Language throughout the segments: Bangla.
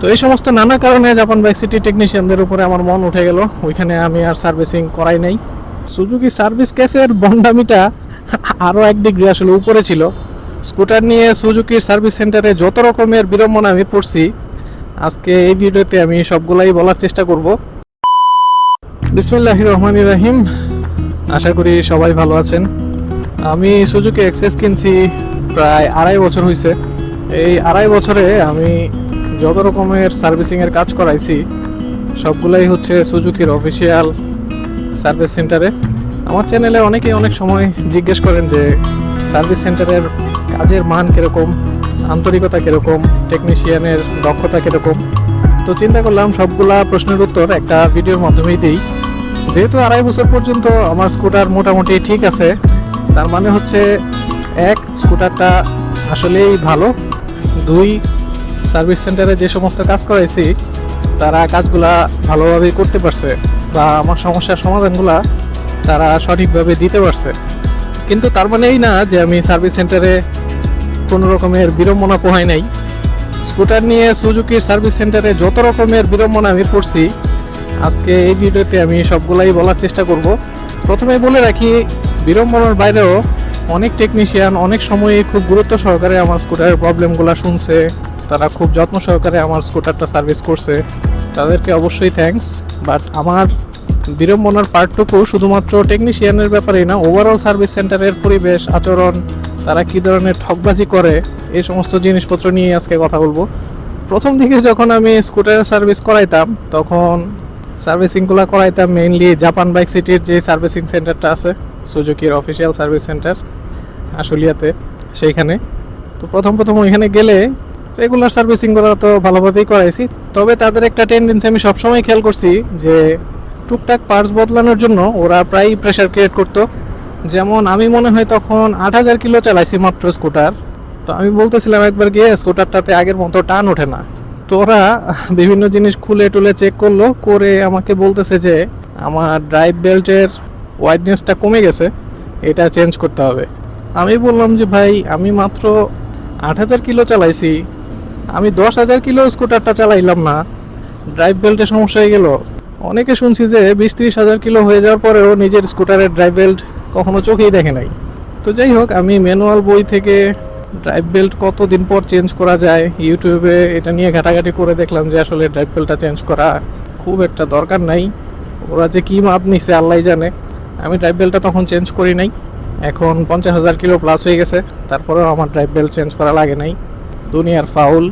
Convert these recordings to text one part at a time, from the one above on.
তো এই সমস্ত নানা কারণে জাপান বাইক সিটি টেকনিশিয়ানদের উপরে আমার মন উঠে গেল। ওইখানে আমি আর সার্ভিসিং করাই নাই। সুজুকি সার্ভিস ক্যাফের বন্ডামিটা আরও এক ডিগ্রি আসলে উপরে ছিল। স্কুটার নিয়ে সুজুকির সার্ভিস সেন্টারে যত রকমের বিড়ম্বনা আমি পড়ছি, আজকে এই ভিডিওতে আমি সবগুলাই বলার চেষ্টা করব। বিসমিল্লাহ রহমান রাহিম। আশা করি সবাই ভালো আছেন। আমি সুজুকি এক্সেস কিনছি প্রায় আড়াই বছর হয়েছে এই আড়াই বছরে আমি যত রকমের সার্ভিসিংয়ের কাজ করাইছি, সবগুলাই হচ্ছে সুজুকির অফিসিয়াল সার্ভিস সেন্টারে। আমার চ্যানেলে অনেকেই অনেক সময় জিজ্ঞেস করেন যে, সার্ভিস সেন্টারের কাজের মান কীরকম, আন্তরিকতা কীরকম টেকনিশিয়ানের দক্ষতা কীরকম? তো চিন্তা করলাম, সবগুলা প্রশ্নের উত্তর একটা ভিডিওর মাধ্যমেই দিই। যেহেতু আড়াই বছর পর্যন্ত আমার স্কুটার মোটামুটি ঠিক আছে, তার মানে হচ্ছে এক, স্কুটারটা আসলেই ভালো। দুই সার্ভিস সেন্টারে যে সমস্ত কাজ করাইছি, তারা কাজগুলা ভালোভাবে করতে পারছে বা আমার সমস্যার সমাধানগুলা তারা সঠিকভাবে দিতে পারছে। কিন্তু তার মানে এই না যে আমি সার্ভিস সেন্টারে কোনো রকমের বিড়ম্বনা পোহাই নাই। স্কুটার নিয়ে সুজুকির সার্ভিস সেন্টারে যত রকমের বিড়ম্বনা আমি পড়ছি, আজকে এই ভিডিওতে আমি সবগুলাই বলার চেষ্টা করব। প্রথমে বলে রাখি, বিড়ম্বনার বাইরেও অনেক টেকনিশিয়ান অনেক সময়ে খুব গুরুত্ব সহকারে আমার স্কুটারের প্রবলেমগুলো শুনছে তারা খুব যত্ন সহকারে আমার স্কুটারটা সার্ভিস করছে। তাদেরকে অবশ্যই থ্যাঙ্কস বাট আমার বিড়ম্বনার পার্টটুকু শুধুমাত্র টেকনিশিয়ানের ব্যাপারেই না ওভারঅল সার্ভিস সেন্টারের পরিবেশ, আচরণ, তারা কী ধরনের ঠকবাজি করে, এই সমস্ত জিনিসপত্র নিয়ে আজকে কথা বলব। প্রথম দিকে যখন আমি স্কুটারের সার্ভিস করাইতাম, তখন সার্ভিসিংগুলো করাইতাম মেইনলি জাপান বাইক সিটির যে সার্ভিসিং সেন্টারটা আছে সুজুকির অফিসিয়াল সার্ভিস সেন্টার আশুলিয়াতে, সেইখানে। তো প্রথম প্রথম ওইখানে গেলে রেগুলার সার্ভিসিং করা তো ভালোভাবেই করাইছি। তবে তাদের একটা টেন্ডেন্সি আমি সবসময় খেয়াল করছি যে, টুকটাক পার্টস বদলানোর জন্য ওরা প্রায়ই প্রেশার ক্রিয়েট করতো। যেমন আমি মনে হয় তখন আট হাজার কিলো চালাইছি মাত্র স্কুটার তো আমি বলতেছিলাম একবার গিয়ে স্কুটারটাতে আগের মতো টান ওঠে না। তো ওরা বিভিন্ন জিনিস খুলে টুলে চেক করল, করে আমাকে বলতেছে যে, আমার ড্রাইভ বেল্টের ওয়াইডনেসটা কমে গেছে, এটা চেঞ্জ করতে হবে। আমি বললাম যে, ভাই, আমি মাত্র আট হাজার কিলো চালাইছি আমি দশ হাজার কিলো স্কুটারটা চালাইলাম না। ড্রাইভ বেল্টে সমস্যা হয়ে গেল। অনেকে শুনছি যে বিশ ত্রিশ হাজার কিলো হয়ে যাওয়ার পরেও নিজের স্কুটারের ড্রাইভ বেল্ট কখনো চোখেই দেখে নাই। তো যাই হোক, আমি ম্যানুয়াল বই থেকে ড্রাইভ বেল্ট কতদিন পর চেঞ্জ করা যায় ইউটিউবে এটা নিয়ে ঘাটাঘাটি করে দেখলাম যে আসলে ড্রাইভ বেল্টটা চেঞ্জ করা খুব একটা দরকার নাই। ওরা যে কী মাপ নিছে আল্লাহ জানে। আমি ড্রাইভ বেল্টটা তখন চেঞ্জ করি নাই। এখন পঞ্চাশ হাজার কিলো প্লাস হয়ে গেছে। তারপরেও আমার ড্রাইভ বেল্ট চেঞ্জ করা লাগে নাই। দুনিয়ার ফাউল।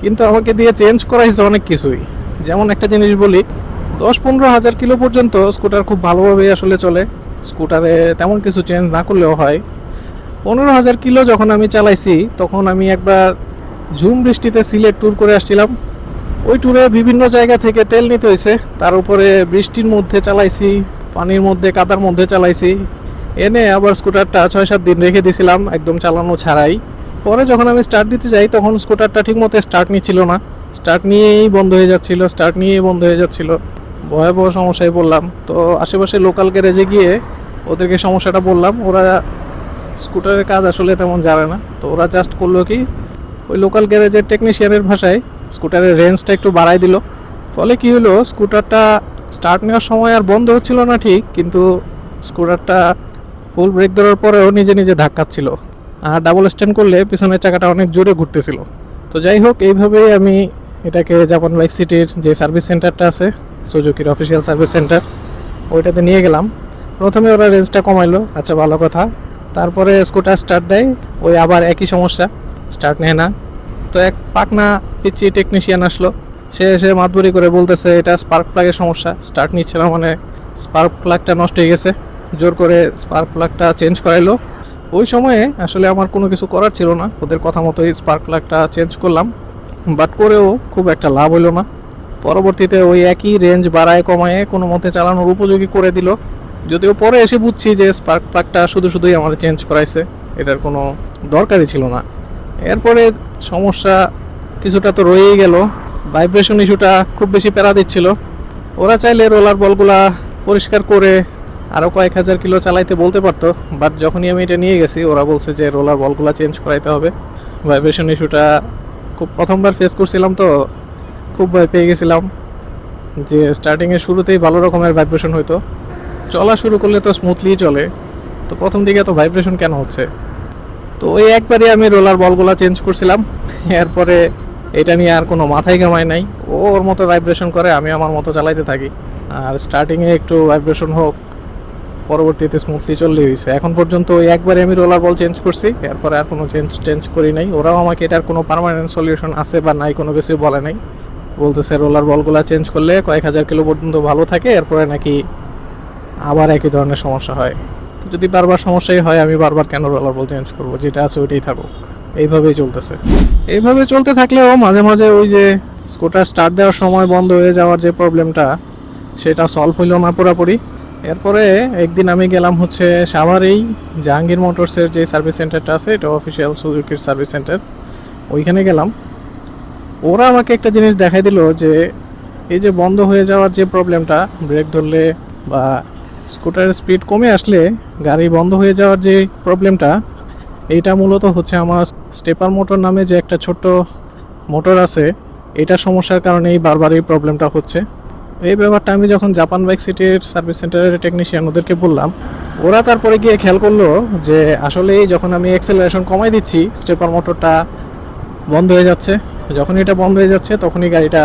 কিন্তু আমাকে দিয়ে চেঞ্জ করাইছে অনেক কিছুই। যেমন একটা জিনিস বলি, দশ পনেরো হাজার কিলো পর্যন্ত স্কুটার খুব ভালোভাবেই আসলে চলে। স্কুটারে তেমন কিছু চেঞ্জ না করলেও হয়। পনেরো হাজার কিলো যখন আমি চালাইছি, তখন আমি একবার ঝুম বৃষ্টিতে সিলেট ট্যুর করে আসছিলাম। ওই ট্যুরে বিভিন্ন জায়গা থেকে তেল নিতে হয়েছে। তার উপরে বৃষ্টির মধ্যে চালাইছি, পানির মধ্যে, কাদার মধ্যে চালাইছি। এনে আবার স্কুটারটা ছয় সাত দিন রেখে দিয়েছিলাম একদম চালানো ছাড়াই। পরে যখন আমি স্টার্ট দিতে যাই, তখন স্কুটারটা ঠিকমতো স্টার্ট নিচ্ছিল না। স্টার্ট নিয়েই বন্ধ হয়ে যাচ্ছিল স্টার্ট নিয়েই বন্ধ হয়ে যাচ্ছিল। ভয়াবহ সমস্যায় বললাম তো আশেপাশে লোকাল গ্যারেজে গিয়ে ওদেরকে সমস্যাটা বললাম। ওরা স্কুটারের কাজ আসলে তেমন জানে না। তো ওরা জাস্ট করল কি, ওই লোকাল গ্যারেজের টেকনিশিয়ানের ভাষায় স্কুটারের রেঞ্জটা একটু বাড়াই দিল। ফলে কি হলো স্কুটারটা স্টার্ট নেওয়ার সময় আর বন্ধ হচ্ছিল না ঠিক, কিন্তু স্কুটারটা ফুল ব্রেক দেওয়ার পরেও নিজে নিজে ধাক্কাচ্ছিল আর ডাবল স্ট্যান্ড করলে পিছনের চাকাটা অনেক জোরে ঘুরতেছিল। তো যাই হোক, এইভাবেই আমি এটাকে জাপান বাইক সিটির যে সার্ভিস সেন্টারটা আছে সুজুকির অফিসিয়াল সার্ভিস সেন্টার ওইটাতে নিয়ে গেলাম। প্রথমে ওরা রেঞ্জটা কমাইলো আচ্ছা ভালো কথা। তারপরে স্কুটার স্টার্ট দেয়, ওই আবার একই সমস্যা স্টার্ট নেয় না। তো এক পাকনা পিচ্ছি টেকনিশিয়ান আসলো। সে এসে মাতবরি করে বলতেছে, এটা স্পার্ক প্লাগের সমস্যা স্টার্ট নিচ্ছে না মানে স্পার্ক প্লাগটা নষ্ট হয়ে গেছে। জোর করে স্পার্ক প্লাগটা চেঞ্জ করাইলো। ওই সময়ে আসলে আমার কোনো কিছু করার ছিল না। ওদের কথা মতোই স্পার্ক প্লাগটা চেঞ্জ করলাম। বাট করেও খুব একটা লাভ হইল না। পরবর্তীতে ওই একই রেঞ্জ বাড়ায় কমায় কোনো মতে চালানোর উপযোগী করে দিল। যদিও পরে এসে বুঝছি যে স্পার্ক প্লাগটা শুধু শুধুই আমার চেঞ্জ করাইছে। এটার কোনো দরকারই ছিল না। এরপরে সমস্যা কিছুটা তো রয়েই গেল। ভাইব্রেশন ইস্যুটা খুব বেশি প্যারা দিচ্ছিল। ওরা চাইলে রোলার বলগুলা পরিষ্কার করে আরও কয়েক হাজার কিলো চালাইতে বলতে পারতো বাট যখনই আমি এটা নিয়ে গেছি, ওরা বলছে যে রোলার বলগুলো চেঞ্জ করাইতে হবে। ভাইব্রেশন ইস্যুটা খুব প্রথমবার ফেস করছিলাম তো, খুব ভয় পেয়ে গেছিলাম যে স্টার্টিংয়ের শুরুতেই ভালো রকমের ভাইব্রেশন হইতো। চলা শুরু করলে তো স্মুথলি চলে, তো প্রথম দিকে তো ভাইব্রেশন কেন হচ্ছে? তো ওই একবারই আমি রোলার বলগুলো চেঞ্জ করছিলাম, এরপরে এটা নিয়ে আর কোনো মাথায় কামাই নাই। ওর মতো ভাইব্রেশন করে, আমি আমার মতো চালাইতে থাকি। আর স্টার্টিংয়ে একটু ভাইব্রেশন হোক পরবর্তীতে স্মুথলি চললে হয়েছে এখন পর্যন্ত ওই একবারে আমি রোলার বল চেঞ্জ করছি, এরপরে আর কোনো চেঞ্জ চেঞ্জ করি নাই। ওরাও আমাকে এটার কোনো পার্মানেন্ট সলিউশন আছে বা নাই, কোনো কিছুই বলে নাই। বলতেছে রোলার বলগুলো চেঞ্জ করলে কয়েক হাজার কিলো পর্যন্ত ভালো থাকে, এরপরে নাকি আবার একই ধরনের সমস্যা হয়। তো যদি বারবার সমস্যাই হয়, আমি বারবার কেন রোলার বল চেঞ্জ করব? যেটা আছে ওইটাই থাকুক। এইভাবেই চলতেছে। এইভাবে চলতে থাকলেও মাঝে মাঝে ওই যে স্কুটার স্টার্ট দেওয়ার সময় বন্ধ হয়ে যাওয়ার যে প্রবলেমটা সেটা সলভ হইল না পুরোপুরি। এরপরে একদিন আমি গেলাম হচ্ছে সাভারেই, জাহাঙ্গীর মোটরসের যে সার্ভিস সেন্টারটা আছে, এটা অফিসিয়াল সুজুকির সার্ভিস সেন্টার। ওইখানে গেলাম। ওরা আমাকে একটা জিনিস দেখাই দিল যে, এই যে বন্ধ হয়ে যাওয়ার যে প্রবলেমটা ব্রেক ধরলে বা স্কুটারের স্পিড কমে আসলে গাড়ি বন্ধ হয়ে যাওয়ার যে প্রবলেমটা, এইটা মূলত হচ্ছে আমার স্টেপার মোটর নামে যে একটা ছোট্ট মোটর আছে এটার সমস্যার কারণেই বারবার এই প্রবলেমটা হচ্ছে। এই ব্যাপারটা আমি যখন জাপান বাইক সিটির সার্ভিস সেন্টারের টেকনিশিয়ান ওদেরকে বললাম, ওরা তারপরে গিয়ে খেয়াল করল যে আসলে যখন আমি এক্সেলারেশন কমাই দিচ্ছি স্টেপার মোটরটা বন্ধ হয়ে যাচ্ছে। যখন এটা বন্ধ হয়ে যাচ্ছে, তখনই গাড়িটা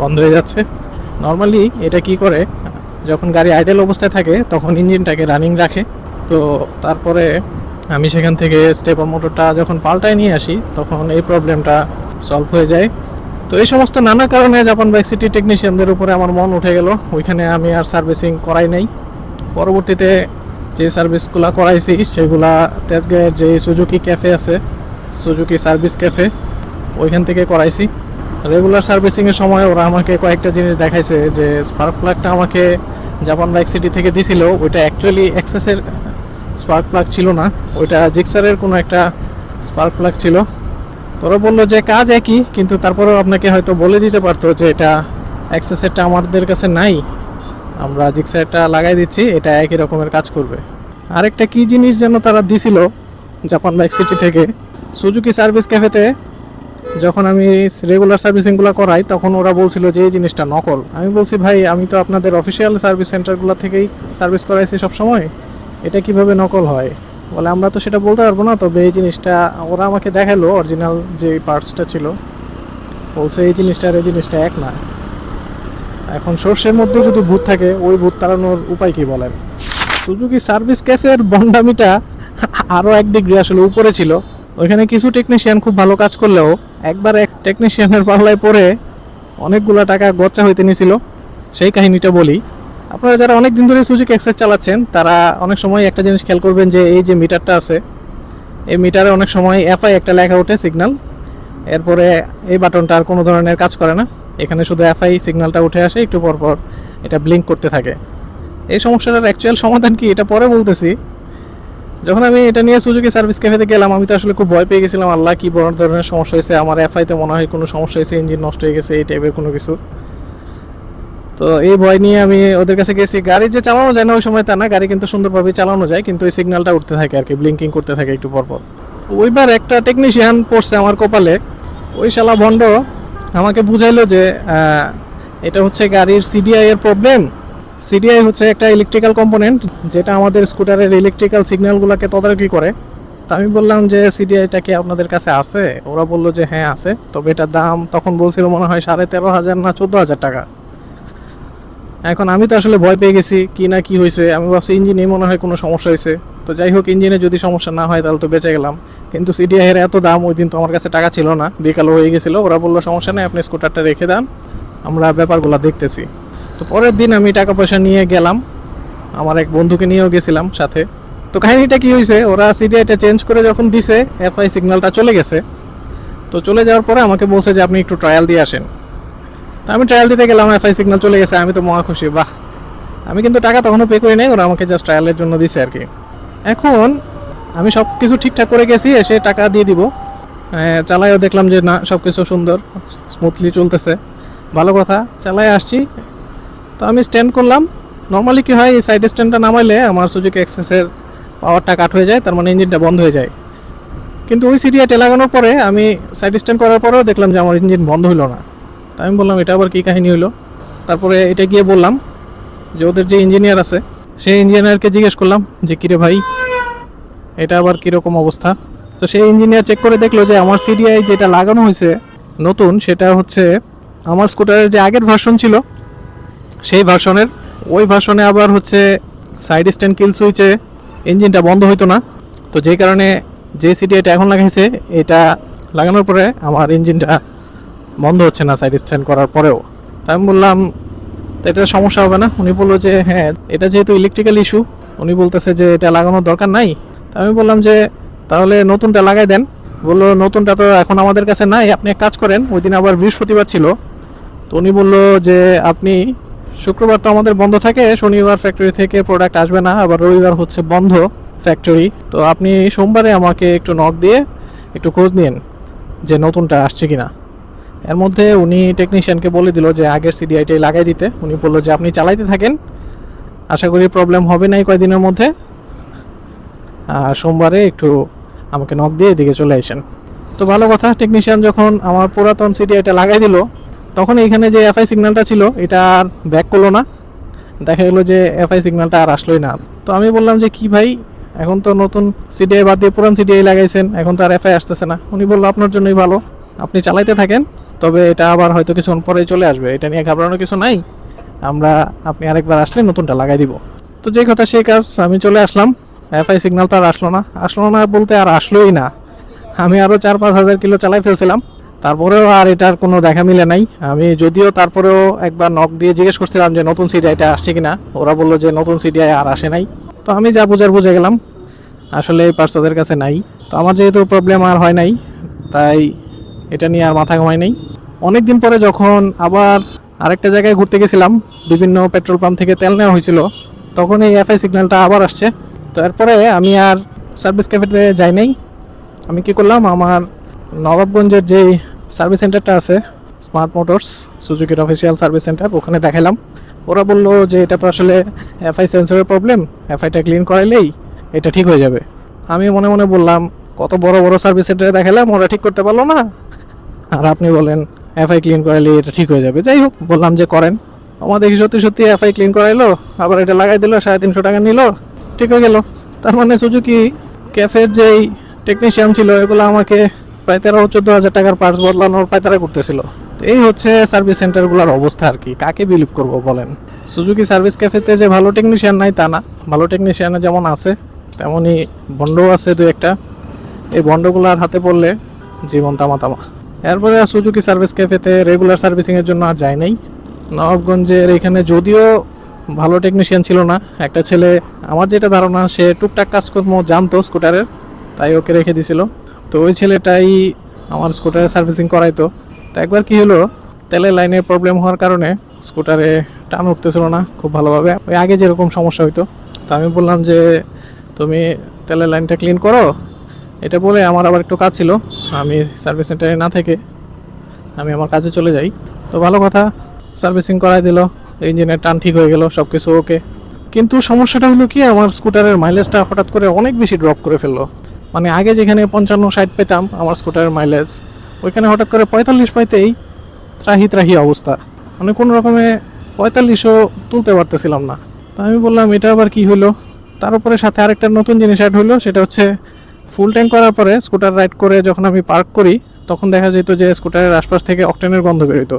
বন্ধ হয়ে যাচ্ছে। নর্মালি এটা কি করে? যখন গাড়ি আইডেল অবস্থায় থাকে, তখন ইঞ্জিনটাকে রানিং রাখে। তো তারপরে আমি সেখান থেকে স্টেপার মোটরটা যখন পাল্টায় নিয়ে আসি, তখন এই প্রবলেমটা সলভ হয়ে যায়। তো এই সমস্ত নানা কারণে জাপান বাইক সিটি টেকনিশিয়ানদের উপরে আমার মন উঠে গেল। ওইখানে আমি আর সার্ভিসিং করাই নাই। পরবর্তীতে যে সার্ভিসগুলো করাইছি, সেগুলা তেজগাঁয়ের যে সুজুকি ক্যাফে আছে সুজুকি সার্ভিস ক্যাফে ওইখান থেকে করাইছি। রেগুলার সার্ভিসিংয়ের সময় ওরা আমাকে কয়েকটা জিনিস দেখাইছে যে স্পার্ক প্লাগটা আমাকে জাপান বাইক সিটি থেকে দিছিল। ওইটা অ্যাকচুয়ালি অ্যাক্সেসের স্পার্ক প্লাগ ছিল না। ওইটা জিক্সারের কোনো একটা স্পার্ক প্লাগ ছিল। তোরা বলল যে কাজ একই, কিন্তু তারপরেও আপনাকে হয়তো বলে দিতে পারতো যে এটা অ্যাক্সেসেরটা আমাদের কাছে নাই। আমরা জিক্সারটা লাগাই দিচ্ছি, এটা একই রকমের কাজ করবে। আরেকটা কি জিনিস যেন তারা দিছিল জাপান বাইক সিটি থেকে? সুজুকি সার্ভিস ক্যাফেতে যখন আমি রেগুলার সার্ভিসিংগুলো করাই, তখন ওরা বলছিল যে এই জিনিসটা নকল। আমি বলছি, ভাই, আমি তো আপনাদের অফিসিয়াল সার্ভিস সেন্টারগুলো থেকেই সার্ভিস করাইছি সব সময় এটা কীভাবে নকল হয়? বলে, আমরা তো সেটা বলতে পারব না। তবে এই জিনিসটা ওরা আমাকে দেখাল অরিজিনাল যে পার্টসটা ছিল। বলছে, এই জিনিসটা আর এই জিনিসটা এক না। এখন সর্ষের মধ্যে যদি ভূত থাকে, ওই ভূত তাড়ানোর উপায় কি বলেন? সুজুকি সার্ভিস ক্যাফের বন্ডামিটা আরও এক ডিগ্রি আসলে উপরে ছিল। ওইখানে কিছু টেকনিশিয়ান খুব ভালো কাজ করলেও একবার এক টেকনিশিয়ানের পাল্লায় পড়ে অনেকগুলো টাকা গচ্চা হইতে নিছিল। সেই কাহিনীটা বলি। আপনারা যারা অনেক দিন ধরে সুজুকি এক্সেস চালাচ্ছেন, তারা অনেক সময় একটা জিনিস খেয়াল করবেন যে এই যে মিটারটা আছে, এই মিটারে অনেক সময় এফআই একটা লেখা ওঠে সিগন্যাল এরপরে এই বাটনটা আর কোনো ধরনের কাজ করে না। এখানে শুধু এফআই সিগন্যালটা উঠে আসে, একটু পর পর এটা ব্লিঙ্ক করতে থাকে। এই সমস্যাটার অ্যাকচুয়াল সমাধান কি এটা পরে বলতেছি। যখন আমি এটা নিয়ে সুজুকি সার্ভিস ক্যাফেতে গেলাম, আমি তো আসলে খুব ভয় পেয়ে গেছিলাম, আল্লাহ কি বড় ধরনের সমস্যা হয়েছে, আমার এফআইতে মনে হয় কোনো সমস্যা হয়েছে ইঞ্জিন নষ্ট হয়ে গেছে, এই টাইপের কোনো কিছু। তো এই ভয় নিয়ে আমি ওদের কাছে গেছি। গাড়ি যে চালানো যায় না ওই সময় তা না, গাড়ি কিন্তু সুন্দরভাবে চালানো যায়, কিন্তু ওই সিগন্যালটা উঠতে থাকে আর কি ব্লিঙ্কিং করতে থাকে একটু পরপর ওইবার একটা টেকনিশিয়ান পড়ছে আমার কপালে, ওই শালা ভণ্ড আমাকে বুঝাইলো যে এটা হচ্ছে গাড়ির সিডিআই এর প্রবলেম সিডিআই হচ্ছে একটা ইলেকট্রিক্যাল কম্পোনেন্ট যেটা আমাদের স্কুটারের ইলেকট্রিক্যাল সিগন্যালগুলোকে তদারকি করে। তো আমি বললাম যে সিডিআইটা কি আপনাদের কাছে আছে? ওরা বলল যে হ্যাঁ আছে। তবে এটার দাম তখন বলছিল মনে হয় সাড়ে তেরো হাজার না চোদ্দ হাজার টাকা। এখন আমি তো আসলে ভয় পেয়ে গেছি কি না কি হয়েছে। আমি ভাবছি ইঞ্জিনে মনে হয় কোনো সমস্যা হয়েছে। তো যাই হোক ইঞ্জিনে যদি সমস্যা না হয় তাহলে তো বেঁচে গেলাম। কিন্তু সিডিআই এর এত দাম ওই দিন তো আমার কাছে টাকা ছিল না। বিকাল হয়ে গেছিল। ওরা বলল, সমস্যা নেই, আপনি স্কুটারটা রেখে দেন। আমরা ব্যাপারগুলো দেখতেছি। তো পরের দিন আমি টাকা পয়সা নিয়ে গেলাম। আমার এক বন্ধুকে নিয়েও গেছিলাম সাথে। তো কাহিনিটা কি হয়েছে? ওরা সিডিআইটা চেঞ্জ করে যখন দিছে এফআই সিগন্যালটা চলে গেছে। তো চলে যাওয়ার পরে আমাকে বলছে যে, আপনি একটু ট্রায়াল দিয়ে আসেন। তো আমি ট্রায়াল দিতে গেলাম এফআই সিগন্যাল চলে গেছে, আমি তো মহা খুশি, বাহ। আমি কিন্তু টাকা তখনও পে করি নাই, ওরা আমাকে জাস্ট ট্রায়ালের জন্য দিছে আর কি। এখন আমি সব কিছু ঠিকঠাক করে গেছি, এসে টাকা দিয়ে দিব। চালাইও দেখলাম যে না সব কিছু সুন্দর স্মুথলি চলতেছে। ভালো কথা চালাই আসছি। তো আমি স্ট্যান্ড করলাম। নর্মালি কি হয়, এই সাইড স্ট্যান্ডটা নামাইলে আমার সুযোগ এক্সেসের পাওয়ারটা কাট হয়ে যায়, তার মানে ইঞ্জিনটা বন্ধ হয়ে যায়। কিন্তু ওই সিরিয়াটে লাগানোর পরে আমি সাইড স্ট্যান্ড করার পরেও দেখলাম যে আমার ইঞ্জিন বন্ধ হলো না। তা আমি বললাম, এটা আবার কী কাহিনী হলো তারপরে এটা গিয়ে বললাম যে ওদের যে ইঞ্জিনিয়ার আছে, সেই ইঞ্জিনিয়ারকে জিজ্ঞেস করলাম যে, কিরে ভাই, এটা আবার কীরকম অবস্থা? তো সেই ইঞ্জিনিয়ার চেক করে দেখল যে, আমার সিডিআই যেটা লাগানো হয়েছে নতুন, সেটা হচ্ছে আমার স্কুটারের যে আগের ভার্সন ছিল, সেই ভার্সনের ওই ভার্সনে আবার হচ্ছে সাইড স্ট্যান্ড কিল সুইচে ইঞ্জিনটা বন্ধ হইতো না। তো যেই কারণে যে সিডিআইটা এখন লাগাইছে, এটা লাগানোর পরে আমার ইঞ্জিনটা বন্ধ হচ্ছে না সাইড স্ট্যান্ড করার পরেও। তা আমি বললাম এটা সমস্যা হবে না? উনি বলল যে হ্যাঁ এটা যেহেতু ইলেকট্রিক্যাল ইস্যু উনি বলতেছে যে এটা লাগানোর দরকার নাই। তা আমি বললাম যে, তাহলে নতুনটা লাগাই দেন। বলল, নতুনটা তো এখন আমাদের কাছে নাই, আপনি এক কাজ করেন, ওই দিন আবার বৃহস্পতিবার ছিল। তো উনি বলল যে, আপনি শুক্রবার তো আমাদের বন্ধ থাকে, শনিবার ফ্যাক্টরি থেকে প্রোডাক্ট আসবে না, আবার রবিবার হচ্ছে বন্ধ ফ্যাক্টরি তো আপনি সোমবারে আমাকে একটু নক দিয়ে একটু খোঁজ নিন যে নতুনটা আসছে কিনা। এর মধ্যে উনি টেকনিশিয়ানকে বলে দিল যে আগের সিডিআইটাই লাগাই দিতে। উনি বলল যে, আপনি চালাইতে থাকেন। আশা করি প্রবলেম হবে না এই কয়দিনের মধ্যে। আর সোমবারে একটু আমাকে নক দিয়ে এদিকে চলে আসেন। তো ভালো কথা টেকনিশিয়ান যখন আমার পুরাতন সিডিআইটা লাগাই দিল, তখন এইখানে যে এফআই সিগন্যালটা ছিল, এটা আর ব্যাক করল না। দেখা গেলো যে এফআই সিগন্যালটা আর আসলোই না। তো আমি বললাম যে, কি ভাই? এখন তো নতুন সিডিআই বাদ দিয়ে পুরান সিডিআই লাগাইছেন। এখন তো আর এফআই আসতেছে না। উনি বলল, আপনার জন্যই ভালো। আপনি চালাইতে থাকেন। তবে এটা আবার হয়তো কিছুক্ষণ পরে চলে আসবে। এটা নিয়ে ঘাবড়ানোর কিছু নাই। আমরা, আপনি আরেকবার আসলে নতুনটা লাগাই দিব। তো যে কথা সেই কাজ, আমি চলে আসলাম। এফআই সিগন্যাল তো আর আসলো না। আসলো না বলতে আর আসলোই না। আমি আরও চার পাঁচ হাজার কিলো চালাই ফেলছিলাম। তারপরেও আর এটার কোনো দেখা মিলে নাই। আমি যদিও তারপরেও একবার নক দিয়ে জিজ্ঞেস করছিলাম যে নতুন সিডিআইটা আসছে কিনা। ওরা বলল যে নতুন সিডিআই আর আসে নাই। তো আমি যা বুঝার বুঝে গেলাম। আসলে এই পার্টস ওদের কাছে নাই। তো আমার যেহেতু প্রবলেম আর হয় নাই, তাই এটা নিয়ে আর মাথা ঘামাই নেই। অনেক দিন পরে যখন আবার আরেকটা জায়গায় ঘুরতে গেছিলাম, বিভিন্ন পেট্রোল পাম্প থেকে তেল নেওয়া হয়েছিল, তখন এই এফআই সিগন্যালটা আবার আসছে। তো এরপরে আমি আর সার্ভিস ক্যাফেতে যাই নাই। আমি কি করলাম, আমার নবাবগঞ্জের যেই সার্ভিস সেন্টারটা আছে স্মার্ট মোটরস সুজুকির অফিসিয়াল সার্ভিস সেন্টার ওখানে দেখালাম। ওরা বলল যে, এটা তো আসলে এফআই সেন্সরের প্রবলেম এফআইটা ক্লিন করাইলেই এটা ঠিক হয়ে যাবে। আমি মনে মনে বললাম, কত বড় বড় সার্ভিস সেন্টারে দেখালাম, ওরা ঠিক করতে পারল না। আর আপনি বলেন এফআই ক্লিন করাইলে এটা ঠিক হয়ে যাবে। যাই হোক, বললাম যে করেন। আমাদের সত্যি সত্যি এফআই ক্লিন করাইলো? আবার এটা লাগাই দিল, সাড়ে তিনশো টাকা নিল, ঠিক হয়ে গেল। তার মানে সুজুকি ক্যাফের যেই টেকনিশিয়ান ছিল, এগুলো আমাকে প্রায় তেরো, চোদ্দ হাজার টাকার পার্টস বদলানোর পায়তারা করতেছিল। এই হচ্ছে সার্ভিস সেন্টারগুলোর অবস্থা আর কি। কাকে বিলিভ করব বলেন? সুজুকি সার্ভিস ক্যাফেতে যে ভালো টেকনিশিয়ান নাই, তা না। ভালো টেকনিশিয়ান যেমন আছে, তেমনই বন্ডও আছে দু একটা। এই বন্ডগুলোর হাতে পড়লে জীবন তামা তামা এরপরে সুজুকি সার্ভিস ক্যাফেতে রেগুলার সার্ভিসিংয়ের জন্য আর যাই নাই। নবাবগঞ্জের এখানে যদিও ভালো টেকনিশিয়ান ছিল না, একটা ছেলে, আমার যেটা ধারণা, সে টুকটাক কাজকর্ম জানতো স্কুটারের, তাই ওকে রেখে দিছিল। তো ওই ছেলেটাই আমার স্কুটারে সার্ভিসিং করাইতো। তো একবার কি হলো, তেলের লাইনের প্রবলেম হওয়ার কারণে স্কুটারে টান উঠতেছিল না খুব ভালোভাবে। ওই আগে যেরকম সমস্যা হইতো, তো আমি বললাম যে, তুমি তেলের লাইনটা ক্লিন করো এটা বলে আমার আবার একটু কাজ ছিল। আমি সার্ভিস সেন্টারে না থেকে আমি আমার কাজে চলে যাই। তো ভালো কথা সার্ভিসিং করাই দিল ইঞ্জিনের টান ঠিক হয়ে গেল সব কিছু ওকে কিন্তু সমস্যাটা হলো কি, আমার স্কুটারের মাইলেজটা হঠাৎ করে অনেক বেশি ড্রপ করে ফেলল। মানে আগে যেখানে পঞ্চান্ন, ষাট পেতাম, আমার স্কুটারের মাইলেজ ওইখানে হঠাৎ করে পঁয়তাল্লিশ পাইতেই ত্রাহি ত্রাহি অবস্থা। মানে কোনো রকমে পঁয়তাল্লিশও তুলতে পারতেছিলাম না। তা আমি বললাম, এটা আবার কি হলো? তার উপরে সাথে আরেকটা নতুন জিনিস অ্যাড হলো, সেটা হচ্ছে ফুল ট্যাঙ্ক করার পরে স্কুটার রাইড করে যখন আমি পার্ক করি, তখন দেখা যেত যে স্কুটারের আশপাশ থেকে অকটেনের গন্ধ বেরোতো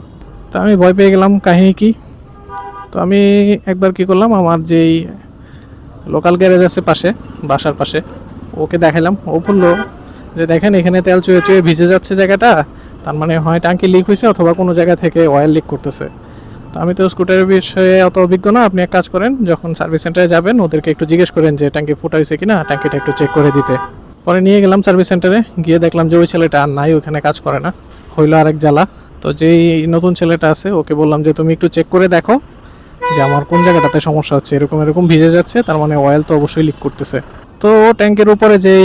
তা আমি ভয় পেয়ে গেলাম, কাহিনী কি? তো আমি একবার কি করলাম, আমার যেই লোকাল গ্যারেজ আছে পাশে, বাসার পাশে, ওকে দেখালাম ও বলল যে, দেখেন, এখানে তেল চুয়ে চুয়ে ভিজে যাচ্ছে জায়গাটা। তার মানে হয় ট্যাঙ্কি লিক হয়েছে অথবা কোনো জায়গা থেকে অয়েল লিক করতেছে। তো আমি তো স্কুটারের বিষয়ে অত অভিজ্ঞ না। আপনি এক কাজ করেন, যখন সার্ভিস সেন্টারে যাবেন, ওদেরকে একটু জিজ্ঞেস করেন যে ট্যাঙ্কি ফুটা হয়েছে কিনা? ট্যাঙ্কিটা একটু চেক করে দিতে। পরে নিয়ে গেলাম সার্ভিস সেন্টারে গিয়ে দেখলাম যে ওই ছেলেটা আর নাই ওখানে কাজ করে না। হইল আরেক জ্বালা। তো যেই নতুন ছেলেটা আছে, ওকে বললাম যে, তুমি একটু চেক করে দেখো যে আমার কোন জায়গাটাতে সমস্যা হচ্ছে। এরকম এরকম ভিজে যাচ্ছে। তার মানে অয়েল তো অবশ্যই লিক করতেছে। তো ট্যাঙ্কের উপরে যেই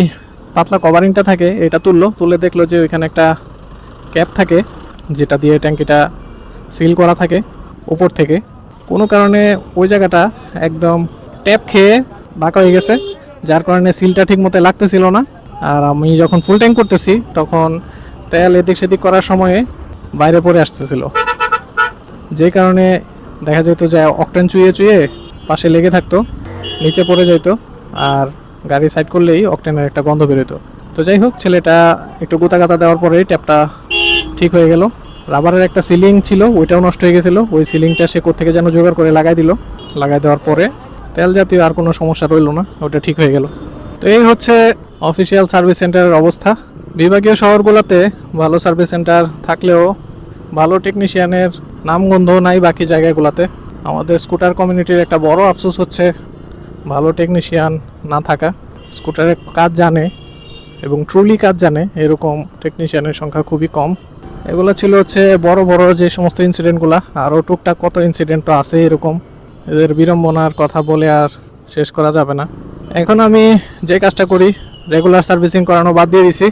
পাতলা কভারিংটা থাকে, এটা তুললো। তুলে দেখল যে ওইখানে একটা ক্যাপ থাকে, যেটা দিয়ে ট্যাঙ্কিটা সিল করা থাকে উপর থেকে। কোনো কারণে ওই জায়গাটা একদম ট্যাপ খেয়ে বাঁকা হয়ে গেছে। যার কারণে সিলটা ঠিক মতো লাগতেছিল না। আর আমি যখন ফুল ট্যাঙ্ক করতেছি, তখন তেল এদিক সেদিক করার সময়ে বাইরে পড়ে আসতেছিল। যে কারণে দেখা যেত যে অকটেন চুইয়ে চুইয়ে পাশে লেগে থাকতো, নিচে পড়ে যেত, আর গাড়ি সাইড করলেই অকটেনের একটা গন্ধ বেরোতো। তো যাই হোক, ছেলেটা একটু গোতা গাতা দেওয়ার পরেই ট্যাপটা ঠিক হয়ে গেল। রাবারের একটা সিলিং ছিল, ওইটাও নষ্ট হয়ে গেছিল। ওই সিলিংটা সে কোথেকে যেন জোগাড় করে লাগাই দিল। লাগাই দেওয়ার পরে তেল জাতীয় আর কোনো সমস্যা রইল না, ওটা ঠিক হয়ে গেল। তো এই হচ্ছে অফিসিয়াল সার্ভিস সেন্টারের অবস্থা। বিভাগীয় শহরগুলোতে ভালো সার্ভিস সেন্টার থাকলেও ভালো টেকনিশিয়ানের নামগন্ধ নাই বাকি জায়গাগুলোতে। আমাদের স্কুটার কমিউনিটির একটা বড় আফসোস হচ্ছে ভালো টেকনিশিয়ান না থাকা। স্কুটারের কাজ জানে এবং ট্রুলি কাজ জানে, এরকম টেকনিশিয়ানের সংখ্যা খুবই কম। এগুলো ছিল হচ্ছে বড় বড় যে সমস্ত ইনসিডেন্টগুলো আরও টুকটাক কত ইনসিডেন্ট তো আছে এরকম। এদের বিড়ম্বনার কথা বলে আর শেষ করা যাবে না। এখন আমি যে কাজটা করি রেগুলার সার্ভিসিং করানো বাদ দিয়ে দিছি।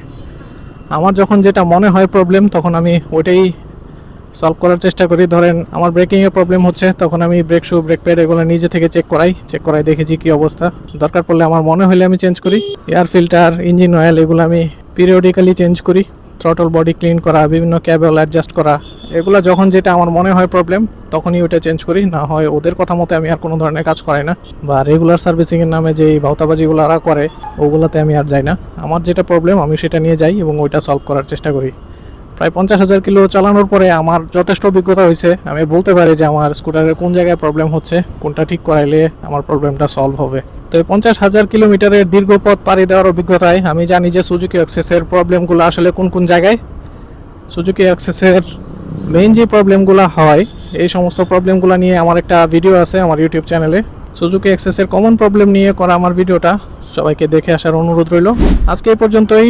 আমার যখন যেটা মনে হয় প্রবলেম তখন আমি ওইটাই সলভ করার চেষ্টা করি। ধরেন, আমার ব্রেকিংয়ে প্রবলেম হচ্ছে, তখন আমি ব্রেক শু ব্রেক প্যাড এগুলো নিজে থেকে চেক করাই। চেক করাই, দেখি যে কী অবস্থা। দরকার পড়লে আমার মনে হলে আমি চেঞ্জ করি। এয়ার ফিল্টার ইঞ্জিন অয়েল এগুলো আমি পিরিয়ডিক্যালি চেঞ্জ করি। থ্রটল বডি ক্লিন করা, বিভিন্ন ক্যাবেল অ্যাডজাস্ট করা এগুলো যখন যেটা আমার মনে হয় প্রবলেম তখনই ওটা চেঞ্জ করি। না হয় ওদের কথা মতো আমি আর কোনো ধরনের কাজ করাই না। বা রেগুলার সার্ভিসিংয়ের নামে যেই ভাওতাবাজিগুলো ওরা করে, ওগুলোতে আমি আর যাই না। আমার যেটা প্রবলেম আমি সেটা নিয়ে যাই এবং ওইটা সলভ করার চেষ্টা করি। প্রায় পঞ্চাশ হাজার কিলো চালানোর পরে আমার যথেষ্ট অভিজ্ঞতা হয়েছে। আমি বলতে পারি যে আমার স্কুটারের কোন জায়গায় প্রবলেম হচ্ছে, কোনটা ঠিক করাইলে আমার প্রবলেমটা সলভ হবে। তো এই পঞ্চাশ হাজার কিলোমিটারের দীর্ঘ পথ পাড়ি দেওয়ার অভিজ্ঞতায় আমি জানি যে সুজুকি অ্যাক্সেসের প্রবলেমগুলো আসলে কোন কোন জায়গায়। সুজুকি অ্যাক্সেসের মেইন যে প্রবলেমগুলো হয়, এই সমস্ত প্রবলেমগুলো নিয়ে আমার একটা ভিডিও আছে আমার ইউটিউব চ্যানেলে সুজুকি এক্সেসের কমন প্রবলেম নিয়ে করা আমার ভিডিওটা সবাইকে দেখে আসার অনুরোধ রইল। আজকে এই পর্যন্তই।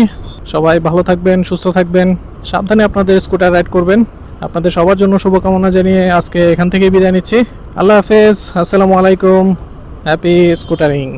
সবাই ভালো থাকবেন, সুস্থ থাকবেন। সাবধানে আপনাদের স্কুটার রাইড করবেন। আপনাদের সবার জন্য শুভকামনা জানিয়ে আজকে এখান থেকেই বিদায় নিচ্ছি। আল্লাহ হাফেজ। আসসালামু আলাইকুম। হ্যাপি স্কুটারিং